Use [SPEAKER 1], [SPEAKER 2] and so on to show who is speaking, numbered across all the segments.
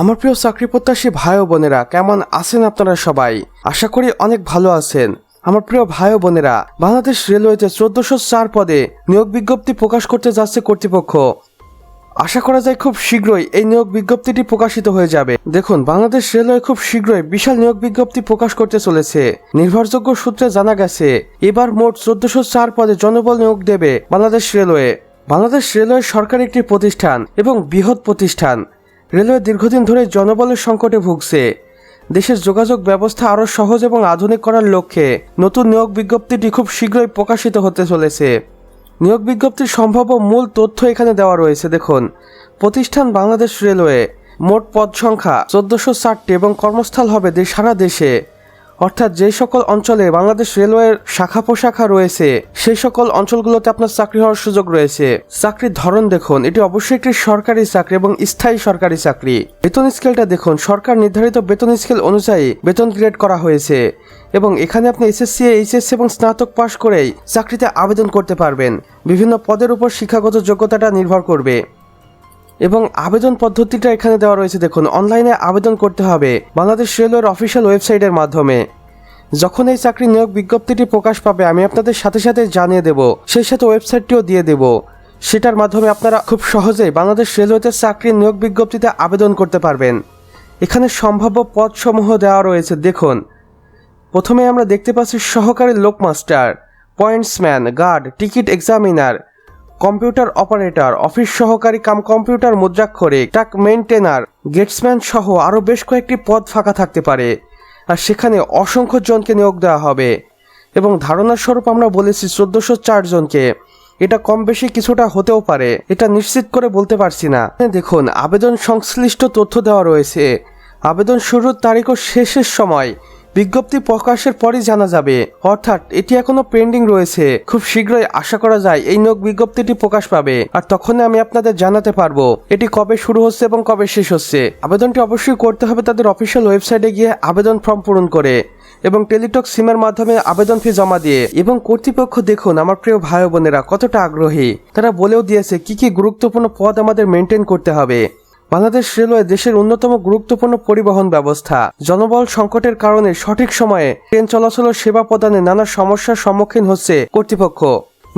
[SPEAKER 1] আমার প্রিয় চাকরি প্রত্যাশী ভাই ও বোনেরা, কেমন আছেন আপনারা সবাই? আশা করি অনেক ভালো আছেন। আমার প্রিয় ভাই ও বোনেরা, বাংলাদেশ রেলওয়েতে চোদ্দশো চার পদে নিয়োগ বিজ্ঞপ্তি প্রকাশ করতে যাচ্ছে কর্তৃপক্ষ। আশা করা যায় খুব শীঘ্রই এই নিয়োগ বিজ্ঞপ্তিটি প্রকাশিত হয়ে যাবে। দেখুন, বাংলাদেশ রেলওয়ে খুব শীঘ্রই বিশাল নিয়োগ বিজ্ঞপ্তি প্রকাশ করতে চলেছে। নির্ভরযোগ্য সূত্রে জানা গেছে, এবার মোট চোদ্দশো চার পদে জনবল নিয়োগ দেবে বাংলাদেশ রেলওয়ে। বাংলাদেশ রেলওয়ে সরকারি একটি প্রতিষ্ঠান এবং বৃহৎ প্রতিষ্ঠান। রেলওয়ে দীর্ঘদিন ধরে জনবলের সংকটে ভুগছে। দেশের যোগাযোগ ব্যবস্থা আরও সহজ এবং আধুনিক করার লক্ষ্যে নতুন নিয়োগ বিজ্ঞপ্তিটি খুব শীঘ্রই প্রকাশিত হতে চলেছে। নিয়োগ বিজ্ঞপ্তির সম্ভাব্য মূল তথ্য এখানে দেওয়া রয়েছে, দেখুন। প্রতিষ্ঠান বাংলাদেশ রেলওয়ে, মোট পদ সংখ্যা চোদ্দশো ষাটটি এবং কর্মস্থল হবে সারা দেশে। অর্থাৎ যে সকল অঞ্চলে বাংলাদেশ রেলওয়ের শাখা প্রশাখা রয়েছে, সেই সকল অঞ্চলগুলোতে আপনার চাকরি হওয়ার সুযোগ রয়েছে। চাকরির ধরন দেখুন, এটি অবশ্যই একটি সরকারি চাকরি এবং স্থায়ী সরকারি চাকরি। বেতন স্কেলটা দেখুন, সরকার নির্ধারিত বেতন স্কেল অনুযায়ী বেতন গ্রেড করা হয়েছে এবং এখানে আপনি এসএসসি এইচএসসি এবং স্নাতক পাশ করেই চাকরিতে আবেদন করতে পারবেন। বিভিন্ন পদের উপর শিক্ষাগত যোগ্যতাটা নির্ভর করবে। এবং আবেদন পদ্ধতিটা এখানে দেওয়া রয়েছে, দেখুন, অনলাইনে আবেদন করতে হবে বাংলাদেশ রেলওয়ের অফিসিয়াল ওয়েবসাইটের মাধ্যমে। যখন এই চাকরি নিয়োগ বিজ্ঞপ্তিটি প্রকাশ পাবে, আমি আপনাদের সাথে সাথে জানিয়ে দেব, সেই সাথে ওয়েবসাইটটিও দিয়ে দেব। সেটার মাধ্যমে আপনারা খুব সহজেই বাংলাদেশ রেলওয়েতে চাকরির নিয়োগ বিজ্ঞপ্তিতে আবেদন করতে পারবেন। এখানে সম্ভাব্য পদসমূহ দেওয়া রয়েছে, দেখুন। প্রথমে আমরা দেখতে পাচ্ছি সহকারী loco master, pointsman, guard, ticket examiner computer operator, office সহকারী কাম কম্পিউটার মুদ্রাক্ষরিক ট্রাক মেইনটেনার গেটসম্যান সহ আরও বেশ কয়েকটি পদ ফাঁকা থাকতে পারে। আর সেখানে অসংখ্য জনকে নিয়োগ দেওয়া হবে। এবং ধারণার স্বরূপ আমরা বলেছি চোদ্দশো চার জনকে। এটা কম বেশি কিছুটা হতেও পারে। এটা নিশ্চিত করে বলতে পারছি না। দেখুন, আবেদন সংশ্লিষ্ট তথ্য দেওয়া রয়েছে। আবেদন শুরুর তারিখ ও শেষের সময়। বিজ্ঞপ্তি প্রকাশের পরই জানা যাবে। অর্থাৎ এটি এখনও পেন্ডিং রয়েছে। খুব শীঘ্রই আশা করা যায় এই নিয়োগ বিজ্ঞপ্তিটি প্রকাশ পাবে। আর তখন আমি আপনাদের জানাতে পারব, এটি কবে শুরু হচ্ছে এবং কবে শেষ হচ্ছে। আবেদনটি অবশ্যই করতে হবে তাদের অফিসিয়াল ওয়েবসাইটে গিয়ে আবেদন ফর্ম পূরণ করে এবং টেলিটক সিমের মাধ্যমে আবেদন ফি জমা দিয়ে এবং কর্তৃপক্ষ দেখুন, আমার প্রিয় ভাই বোনেরা কতটা আগ্রহী। তারা বলেও দিয়েছে, কি কি গুরুত্বপূর্ণ পদ আমাদের মেনটেন করতে হবে। বাংলাদেশ রেলওয়ে দেশের অন্যতম গুরুত্বপূর্ণ পরিবহন ব্যবস্থা। জনবল সংকটের কারণে সঠিক সময়ে ট্রেন চলাচল সেবা প্রদানে নানা সমস্যার সম্মুখীন হচ্ছে কর্তৃপক্ষ।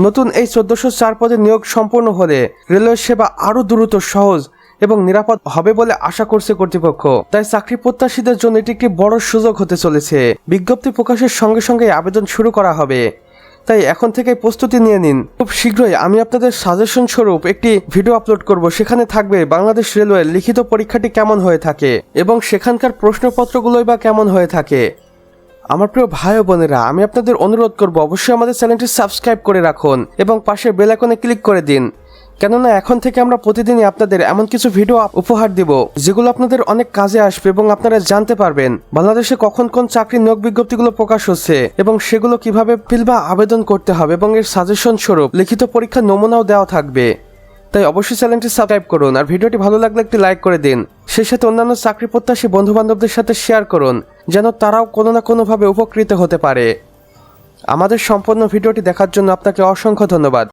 [SPEAKER 1] নতুন এই চোদ্দশো চার পদে নিয়োগ সম্পূর্ণ হলে রেলওয়ে সেবা আরও দ্রুত, সহজ এবং নিরাপদ হবে বলে আশা করছে কর্তৃপক্ষ। তাই চাকরি প্রত্যাশীদের জন্য এটি একটি বড় সুযোগ হতে চলেছে। বিজ্ঞপ্তি প্রকাশের সঙ্গে সঙ্গে আবেদন শুরু করা হবে। তাই এখন থেকে প্রস্তুতি নিয়ে নিন। খুব শীঘ্রই আমি আপনাদের সাজেশন স্বরূপ একটি ভিডিও আপলোড করব। সেখানে থাকবে বাংলাদেশ রেলওয়ে লিখিত পরীক্ষাটি কেমন হয়ে থাকে এবং সেখানকার প্রশ্নপত্রগুলোই বা কেমন হয়ে থাকে। আমার প্রিয় ভাই বোনেরা, আমি আপনাদের অনুরোধ করব অবশ্যই আমাদের চ্যানেলটি সাবস্ক্রাইব করে রাখুন এবং পাশে বেল আইকনে ক্লিক করে দিন। কেননা এখন থেকে আমরা প্রতিদিনই আপনাদের এমন কিছু ভিডিও উপহার দিব, যেগুলো আপনাদের অনেক কাজে আসবে এবং আপনারা জানতে পারবেন বাংলাদেশে কখন কোন চাকরি নিয়োগ বিজ্ঞপ্তিগুলো প্রকাশ হচ্ছে এবং সেগুলো কীভাবে ফিল বা আবেদন করতে হবে এবং এর সাজেশন স্বরূপ লিখিত পরীক্ষার নমুনাও দেওয়া থাকবে। তাই অবশ্যই চ্যানেলটি সাবস্ক্রাইব করুন আর ভিডিওটি ভালো লাগলে একটি লাইক করে দিন। সেই সাথে অন্যান্য চাকরি প্রত্যাশী বন্ধু বান্ধবদের সাথে শেয়ার করুন, যেন তারাও কোনো না কোনোভাবে উপকৃত হতে পারে। আমাদের সম্পূর্ণ ভিডিওটি দেখার জন্য আপনাকে অসংখ্য ধন্যবাদ।